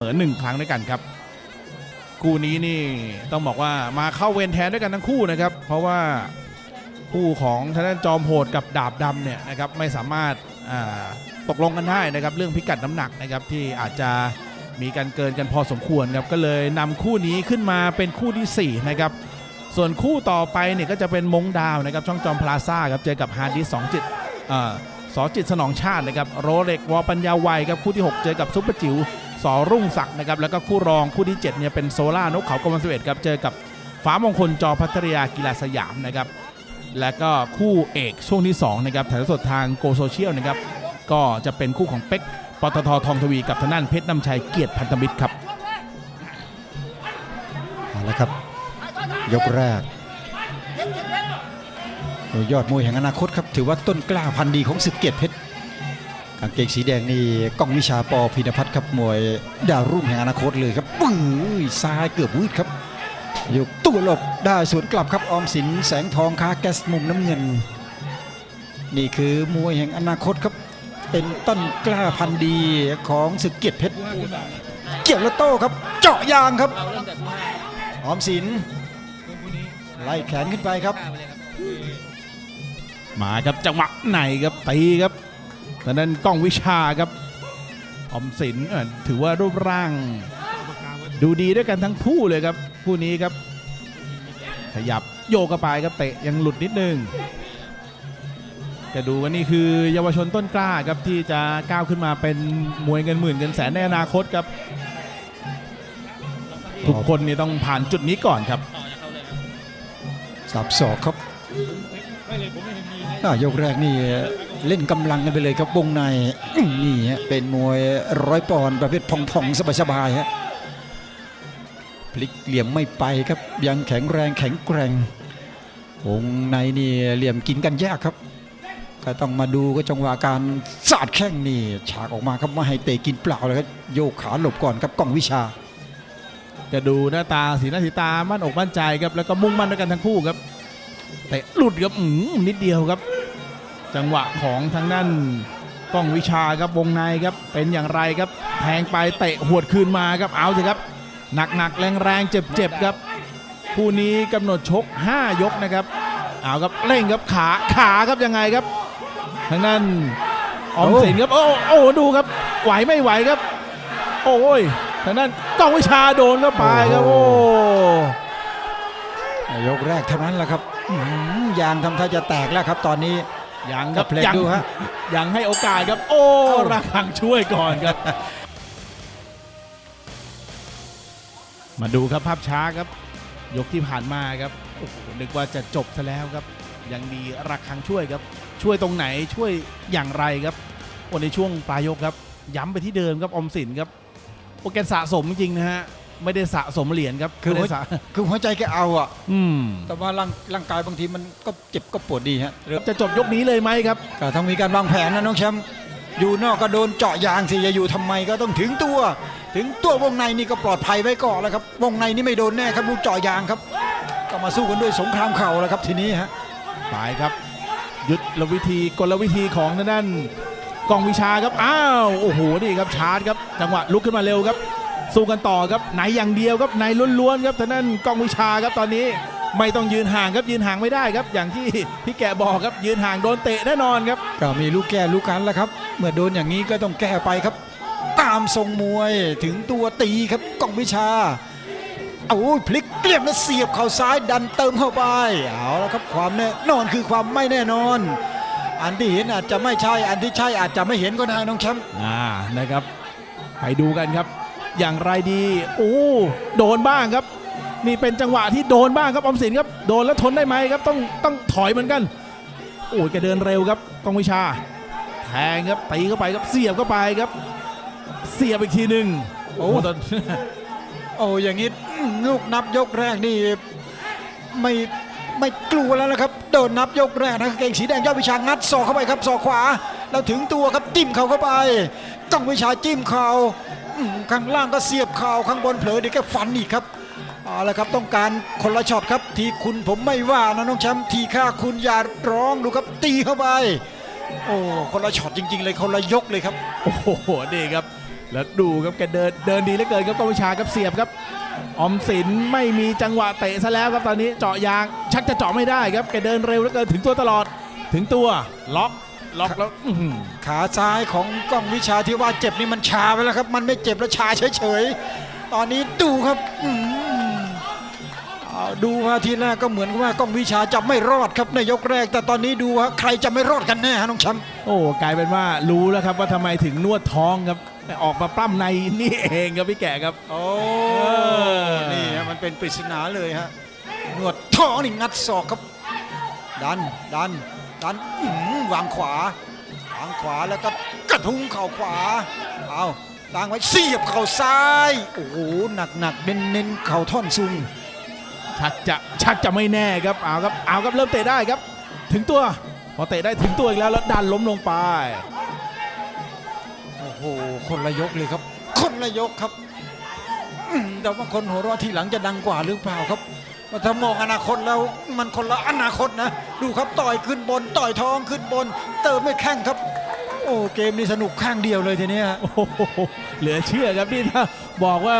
เสมอหนึ่งครั้งด้วยกันครับ คู่นี้นี่ต้องบอกว่ามาเข้าเวรแทนด้วยกันทั้งคู่นะครับ เพราะว่าคู่ของทางด้านจอมโหดกับดาบดำเนี่ยนะครับไม่สามารถาตกลงกันได้นะครับ เรื่องพิกัดน้ำหนักนะครับที่อาจจะมีการเกินกันพอสมควรครับก็เลยนำคู่นี้ขึ้นมาเป็นคู่ที่สี่นะครับ ส่วนคู่ต่อไปเนี่ยก็จะเป็นมงดาวนะครับช่องจอมพลาซ่าครับเจอกับฮาร์ดิสสองจิตอ่าสอจิตสนองชาตินะครับโรเล็กวอปัญญาวัยครับคู่ที่ 6 เจอกับซุปเปอร์จิ๋ว สอรุ่งศักดิ์นะครับแล้วก็คู่รองคู่ที่7เนี่ยเป็นโซล่านกเขากรมสเวตครับเจอกับฟ้ามงคลจอพัทรยากีฬาสยามนะครับและก็คู่เอกช่วงที่2นะครับถ่ายทอดสดทางโกโซเชียลนะครับก็จะเป็นคู่ของเป็กปตททองทวีกับทางด้านเพชรน้ำชัยเกียรติพันธมิตรครับเอาละครับยกแรกยอดมวยแห่งอนาคตครับถือว่าต้นกล้าพันธุ์ดีของศึกเกียรติเพชร กางเกงสีแดงนี่ก้องวิชาปอพินพัฒน์ครับมวยดาวรุ่งแห่งอนาคตเลยครับปื้อซ้ายเกือบวืดครับยกตัวหลบได้สวนกลับครับออมสินแสงทองค้าแก๊สมุมน้ำเงิน นี่คือมวยแห่งอนาคตครับ เป็นต้นกล้าพันธุ์ดีของศึกเกียรติเพชรเกี่ยวและโต้ครับ เจาะยางครับออมสินไล่แขนขึ้นไปครับ มาครับจังหวะไหนครับตีครับ ทางด้านกล้องวิชาครับออมสินเอ่อถือว่ารูปร่าง ดูดีด้วยกันทั้งคู่เลยครับคู่นี้ครับ ขยับโยกกระปายครับเตะยังหลุดนิดนึงจะดูว่านี่คือเยาวชนต้นกล้าครับที่จะก้าวขึ้นมาเป็นมวยเงินหมื่นเงินแสนในอนาคตครับ ทุกคนนี่ต้องผ่านจุดนี้ก่อนครับสับศอกครับอ่ายกแรกนี่ เล่นกำลังกันไปเลยครับวงในนี่ฮะเป็นมวยร้อยปอนด์ประเภทผ่องๆสบายๆฮะพลิกเหลี่ยมไม่ไปครับยังแข็งแรงแข็งแกร่งวงในนี่เหลี่ยมกินกันยากครับก็ต้องมาดูก็จังหวะการสาดแข้งนี่ฉากออกมาครับไม่ให้เตะกินเปล่าเลยครับโยกขาหลบก่อนครับกล้องวิชา จะดูหน้าตาสีหน้าสีตามั่นอกมั่นใจครับแล้วก็มุ่งมั่นด้วยกันทั้งคู่ครับแต่หลุดครับอืมนิดเดียวครับ จังหวะของทางด้านกล้องวิชาครับวงในครับเป็นอย่างไรครับแทงไปเตะหวดคืนมาครับเอาสิครับหนักหนักๆแรงแรงๆเจ็บๆครับคู่นี้กำหนดชก 5 ยกนะครับเอาครับเร่งครับขาขาครับยังไงครับทางด้านออมสินครับโอ้โอ้ดูครับไหวไม่ไหวครับ โอ้ยทางด้านกล้องวิชาโดนเข้าไปครับโอ้ยกแรกเท่านั้นแหละครับอื้อหือยางทำท่าจะแตกแล้วครับตอนนี้ ยังคกัรับบเพลงยังดูฮะยังให้โอกาสครับ โอ้เอ้าระคังช่วยก่อนครับ มาดูครับภาพช้าครับ ยกที่ผ่านมาครับโอ้โหนึกว่าจะจบซะแล้วครับ ยังมีระคังช่วยครับ ช่วยตรงไหนช่วยอย่างไรครับวันในช่วงปลายยกครับ ย้ำไปที่เดิมครับออมสินครับโอแกสะสมจริงๆนะฮะ ไม่ได้สะสมเหรียญครับคือไม่ได้สะคือหัวใจแกเอาอะ อืมแต่ว่าร่างร่างกายบางทีมันก็เจ็บก็ปวดดีฮะเริ่มจะจบยกนี้เลยไหมครับ ก็ต้องมีการวางแผนนะน้องแชมป์อยู่นอกก็โดนเจาะยางสิจะอยู่ทำไมก็ต้องถึงตัว ถึงตัววงในนี่ก็ปลอดภัยไว้ก่อนแล้วครับ วงในนี่ไม่โดนแน่ครับลูกเจาะยางครับ ก็มาสู้กันด้วยสงครามเข่าแล้วครับทีนี้ฮะ ไปครับ ยุทธวิธีกลวิธีของทางด้านกองวิชาครับ อ้าว โอ้โห นี่ครับชาร์จครับ จังหวะลุกขึ้นมาเร็วครับ สู้กันต่อครับไหนอย่างเดียวครับไหนล้วนๆครับทางด้านกองวิชาครับตอนนี้ไม่ต้องยืนห่างครับยืนห่างไม่ได้ครับ อย่างที่พี่แกบอกครับยืนห่างโดนเตะแน่นอนครับก็มีลูกแก้ลูกกันแล้วครับ เมื่อโดนอย่างนี้ก็ต้องแก้ไปครับ ตามทรงมวยถึงตัวตีครับกองวิชาเอาพลิกเกลี่ยมแล้วเสียบเข่าซ้ายดันเติมเข้าไปเอาแล้วครับความแน่นอนคือความไม่แน่นอน อันที่เห็นอาจจะไม่ใช่อันที่ใช่อาจจะไม่เห็นก็ได้น้องแชมป์อ่านะครับ ไปดูกันครับ อย่างไรดีโอ้โดนบ้างครับ นี่เป็นจังหวะที่โดนบ้างครับออมสินครับโดนแล้วทนได้ไหมครับต้องต้องถอยเหมือนกันโอ้ยแกเดินเร็วครับกองวิชาแทงครับตีเข้าไปครับเสียบเข้าไปครับ เสียบอีกทีหนึ่งโอ้ตอนโอ้อย่างนี้ลูกนับยกแรกนี่ไม่ไม่กลัวแล้วนะครับโดนนับยกแรกนะเก่งสีแดงยอดวิชางัดศอกเข้าไปครับศอกขวา แล้วถึงตัวครับจิ้มเข่าเข้าไปต้องวิชาจิ้มเข่า ข้างล่างก็เสียบเข่าข้างบนเผลอเดี๋ยวก็ฟันอีกครับเอาละครับต้องการคนละช็อตครับ ทีคุณผมไม่ว่านะน้องแชมป์ทีข้าคุณอย่าร้องดูครับตีเข้าไปโอ้คนละช็อตจริง ๆ เลยคนละยกเลยครับโอ้โหนี่ครับ แล้วดูครับแกเดินเดินดีเหลือเกินครับกองวิชาครับเสียบครับ ออมสินไม่มีจังหวะเตะซะแล้วครับตอนนี้เจาะยางชักจะเจาะไม่ได้ครับแกเดินเร็วเหลือเกินถึงตัวตลอดถึงตัวล็อก ล็อกแล้วอื้อหือขาซ้ายของกล้องวิชาที่ว่าเจ็บนี่มันชาไปแล้วครับ มันไม่เจ็บแล้วชาเฉยๆ ตอนนี้ดูครับอืมเอาดูว่าทีแรกก็เหมือนกับว่ากล้องวิชาจะไม่รอดครับในยกแรก แต่ตอนนี้ดูว่าใครจะไม่รอดกันแน่ฮะน้องแชมป์ โอ้กลายเป็นว่ารู้แล้วครับว่าทำไมถึงนวดท้องครับแต่ออกมาปล้ำในนี่เองครับพี่แก่ครับ โอ้อ นี่ฮะมันเป็นปริศนาเลยฮะนวดท้องนี่งัดศอกครับ ดันดัน ดันอื้อหือวางขวาวางขวาแล้วก็กระทุ้งเข่าขวาเอาตั้งไว้เสียบเข่าซ้ายโอ้โหหนักหนักๆเน้นเน้นๆเข่าท่อนซุงชักจะชักจะไม่แน่ครับเอาครับเอาครับเริ่มเตะได้ครับ ถึงตัวพอเตะได้ถึงตัวอีกแล้วแล้วดันล้มลงไปโอ้โหคนละยกเลยครับ คนละยกครับอืมแต่ว่าคนหัวเราะทีหลังจะดังกว่าหรือเปล่าครับว่า ถ้ามองอนาคตแล้วมันคนละอนาคตนะ ดูครับต่อยขึ้นบน ต่อยท้องขึ้นบน เติมไม่แข้งครับ โอ้เกมนี้สนุกข้างเดียวเลยทีเนี้ยโอ้โหเหลือเชื่อครับนี่ถ้าบอกว่า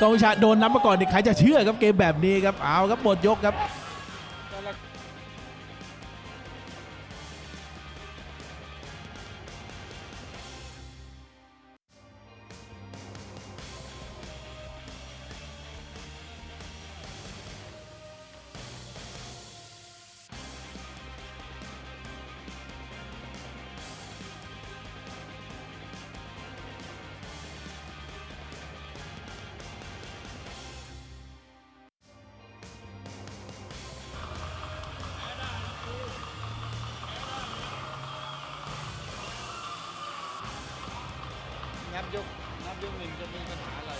กองวิชาโดนนับมาก่อนนี่ใครจะเชื่อครับเกมแบบนี้ครับเอาครับหมดยกครับึ่งหนึ่งจะมีปัญหาอะไร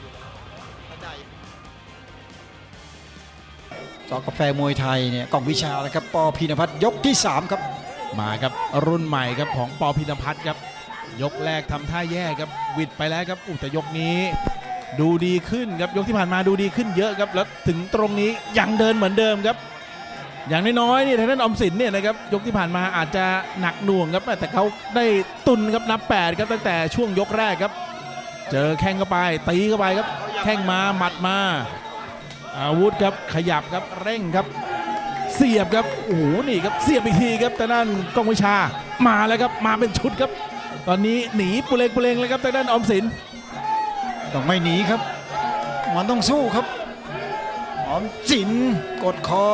อยู่แล้วถ้าได้สอกาแฟมวยไทยเนี่ยกล่องวิชานะครับปอพีนพัฒน์ยกที่ 3 ครับ มาครับรุ่นใหม่ครับของปอพินพัฒน์ครับ ยกแรกทำท่าแย่ครับหวิดไปแล้วครับอุยแต่ยกนี้ ดูดีขึ้นครับยกที่ผ่านมาดูดีขึ้นเยอะครับแล้วถึงตรงนี้ยังเดินเหมือนเดิมครับ อย่างน้อยๆนี่ทางด้านออมสินเนี่ยนะครับยกที่ผ่านมาอาจจะหนักหน่วงครับแต่เขาได้ตุนครับนับ8ครับตั้งแต่ช่วงยกแรกครับ เจอแข้งเข้าไป ตีเข้าไปครับ แข้งมาหมัดมา อาวุธครับขยับครับเร่งครับ เสียบครับโอ้โหนี่ครับเสียบอีกทีครับแต่ด้านกองวิชามาแล้วครับมาเป็นชุดครับ ตอนนี้หนีปุเรงปุเรงเลยครับแต่ด้านออมสินต้องไม่หนีครับ มันต้องสู้ครับหอมสินกดคอ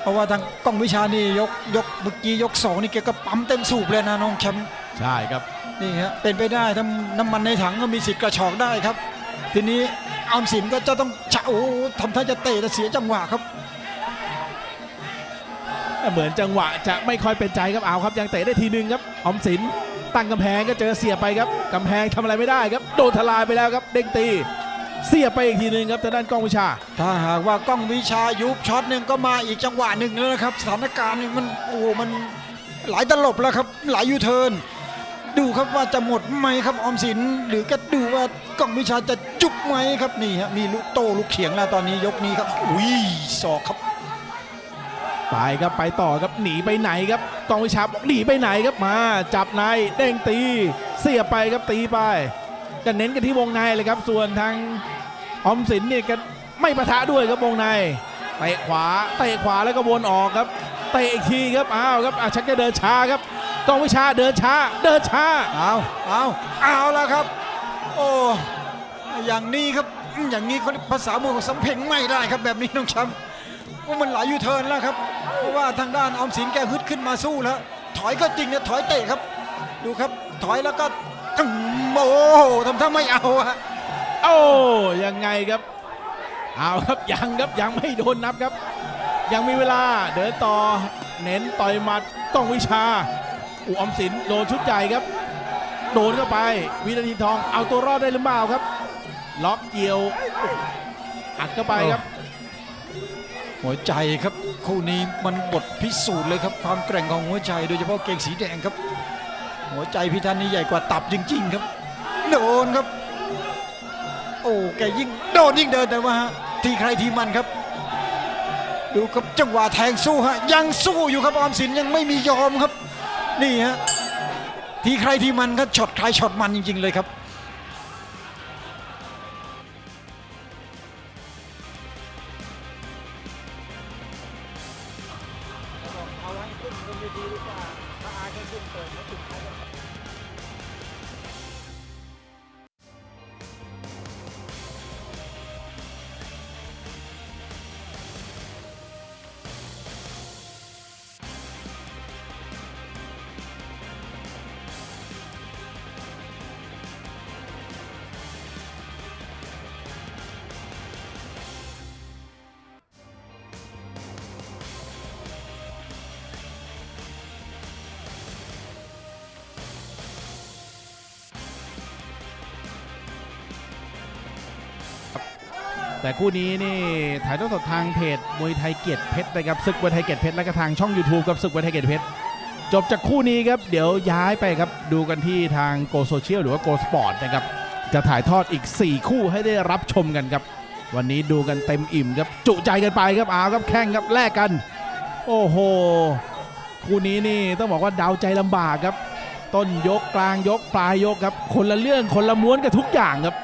เพราะว่าทางกล้องวิชานี่ยกยกเมื่อกี้ยกสองนี่แกก็ปั๊มเต็มสูบเลยนะน้องแชมป์ใช่ครับ นี่ฮะเป็นไปได้ถ้าน้ำมันในถังก็มีสิทธิ์กระชอกได้ครับ ทีนี้ออมสินก็จะต้องฉะโอ้โหทำท่าจะเตะแต่เสียจังหวะครับ เหมือนจังหวะจะไม่ค่อยเป็นใจครับเอาครับยังเตะได้ทีนึงครับออมสินตั้งกำแพงก็เจอเสียบไปครับกำแพงทำอะไรไม่ได้ครับโดนทลายไปแล้วครับ เด้งตี เสียบไปอีกทีนึงครับแต่ด้านกล้องวิชา ถ้าหากว่ากล้องวิชายุบช็อตหนึ่งก็มาอีกจังหวะหนึ่งแล้วนะครับ สถานการณ์นี่มันโอ้โหมันหลายตลบแล้วครับหลายยูเทิร์น ดูครับว่าจะหมดไหมครับออมสิน หรือก็ดูว่ากล้องวิชาจะจุกไหมครับนี่ฮะมีลูกโตลูกเขียงแล้วตอนนี้ยกนี้ครับอุ้ยศอกครับไปครับไปต่อครับหนีไปไหนครับกองวิชาบอกหนีไปไหนครับมา จับในเด้งตี เสียบไปครับตีไปก็เน้นกันที่วงในเลยครับ ส่วนทางออมสินเนี่ยก็ไม่ประทะด้วยครับวงในเตะขวาเตะขวาแล้วก็วนออกครับเตะอีกทีครับอ้าวครับอะชักจะเดินช้าครับ กองวิชาเดินช้า เดินช้า เอาเอาเอาแล้วครับ โอ้อย่างนี้ครับอย่างนี้เขาภาษามวยของสำเพ็งไม่ได้ครับแบบนี้น้องแชมป์ว่ามันหลายยูเทิร์นแล้วครับ เพราะว่าทางด้านออมสินแกฮึดขึ้นมาสู้แล้ว ถอยก็จริงนะถอยเตะครับ ดูครับถอยแล้วก็อื้อโอ้โหทำท่าไม่เอาอะโอ้ยังไงครับ เอาครับยังครับยังไม่โดนนับครับ ยังมีเวลาเดินต่อ เน้นต่อยหมัดกล้องวิชาอุ ออมสินโดนชุดใหญ่ครับ โดนเข้าไป วินาทีทองเอาตัวรอดได้หรือเปล่าครับ ล็อกเกี่ยวอัดเข้าไปครับ หัวใจครับคู่นี้มันบทพิสูจน์เลยครับความแกร่งของหัวใจ โดยเฉพาะเกงสีแดงครับ หัวใจพี่ท่านนี่ใหญ่กว่าตับจริง ๆ ครับ โดนครับ โอ้แกยิ่งโดนยิ่งเดินแต่ว่าทีใครทีมันครับดูครับจังหวะแทงสู้ฮะยังสู้อยู่ครับออมสินยังไม่มียอมครับ นี่ฮะทีใครทีมันก็ช็อตใครช็อตมันจริง ๆ เลยครับ แต่คู่นี้นี่ถ่ายทอดสดทางเพจมวยไทยเกียรติเพชรนะครับศึกมวยไทยเกียรติเพชรและก็ทางช่อง YouTube กับศึกมวยไทยเกียรติเพชรจบจากคู่นี้ครับเดี๋ยวย้ายไปครับดูกันที่ทางโกโซเชียลหรือว่าโกสปอร์ตนะครับจะถ่ายทอดอีก 4 คู่ให้ได้รับชมกันครับ วันนี้ดูกันเต็มอิ่มครับจุใจกันไปครับเอาครับแข่งครับแลกกัน โอ้โหคู่นี้นี่ต้องบอกว่าเดาใจลำบากครับ ต้นยกกลางยกปลายยกครับ คนละเรื่องคนละม้วนกับทุกอย่างครับ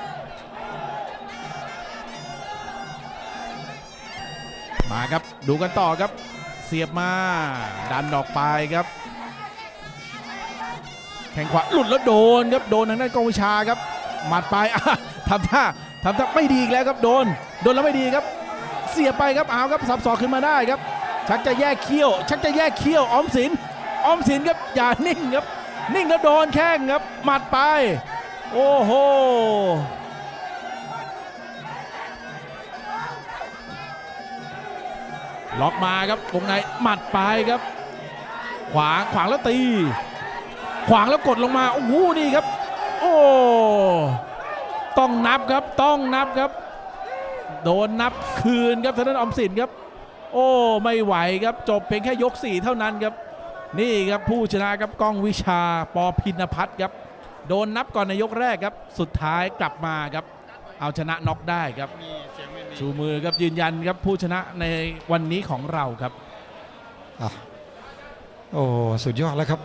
มาครับดูกันต่อครับ เสียบมา ดันออกไปครับ แข่งขวาหลุดแล้วโดนครับโดนทางด้านกองวิชาครับ หมัดไปทำท่าทำท่าไม่ดีอีกแล้วครับโดน โดนแล้วไม่ดีครับ เสียบไปครับเอาครับสับสอกขึ้นมาได้ครับ ชักจะแยกเขี้ยว ชักจะแยกเขี้ยวออมสินออมสินครับอย่านิ่งครับ นิ่งแล้วโดนแข้งครับหมัดไป โอ้โห ล็อกมาครับวงในหมัดไปครับ ขวางขวางแล้วตี ขวางแล้วกดลงมาโอ้โหนี่ครับ โอ้ต้องนับครับต้องนับครับ โดนนับคืนครับทางด้านอมสินครับ โอ้ไม่ไหวครับจบเพียงแค่ยก4เท่านั้นครับ นี่ครับผู้ชนะครับก้องวิชาปอพินพัฒน์ครับ โดนนับก่อนในยกแรกครับ สุดท้ายกลับมาครับ เอาชนะน็อกได้ครับ ชูมือครับยืนยันครับผู้ชนะในวันนี้ของเราครับอะโอ้สุดยอดแล้วครับ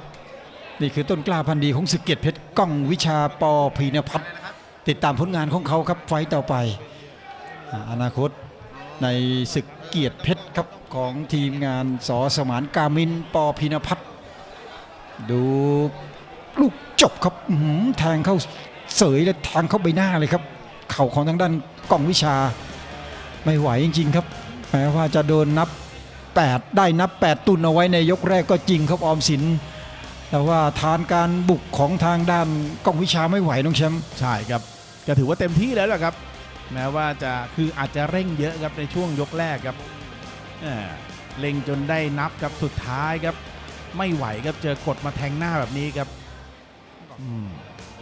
นี่คือต้นกล้าพันธุ์ดีของศึกเกียรติเพชรก้องวิชาปอพีนพัฒน์ติดตามผลงานของเขาครับไฟต่อไป อนาคตในศึกเกียรติเพชรครับของทีมงานสอสมานกามินปอพีนพัฒน์ดูลูกจบครับแทงเข้าเสยและแทงเข้าใบหน้าเลยครับ เข่าของทางด้านก้องวิชา ไม่ไหวจริงๆครับแม้ว่าจะโดนนับ 8 ได้นับ 8 ตุนเอาไว้ในยกแรกก็จริงครับออมสิน แต่ว่าทานการบุกของทางด้านกองวิชาไม่ไหวน้องแชมป์ใช่ครับก็ถือว่าเต็มที่แล้วล่ะครับแม้ว่าจะคืออาจจะเร่งเยอะครับในช่วงยกแรกครับเอ่อเร่งจนได้นับครับสุดท้ายครับ ไม่ไหวครับเจอกดมาแทงหน้าแบบนี้ครับ อืม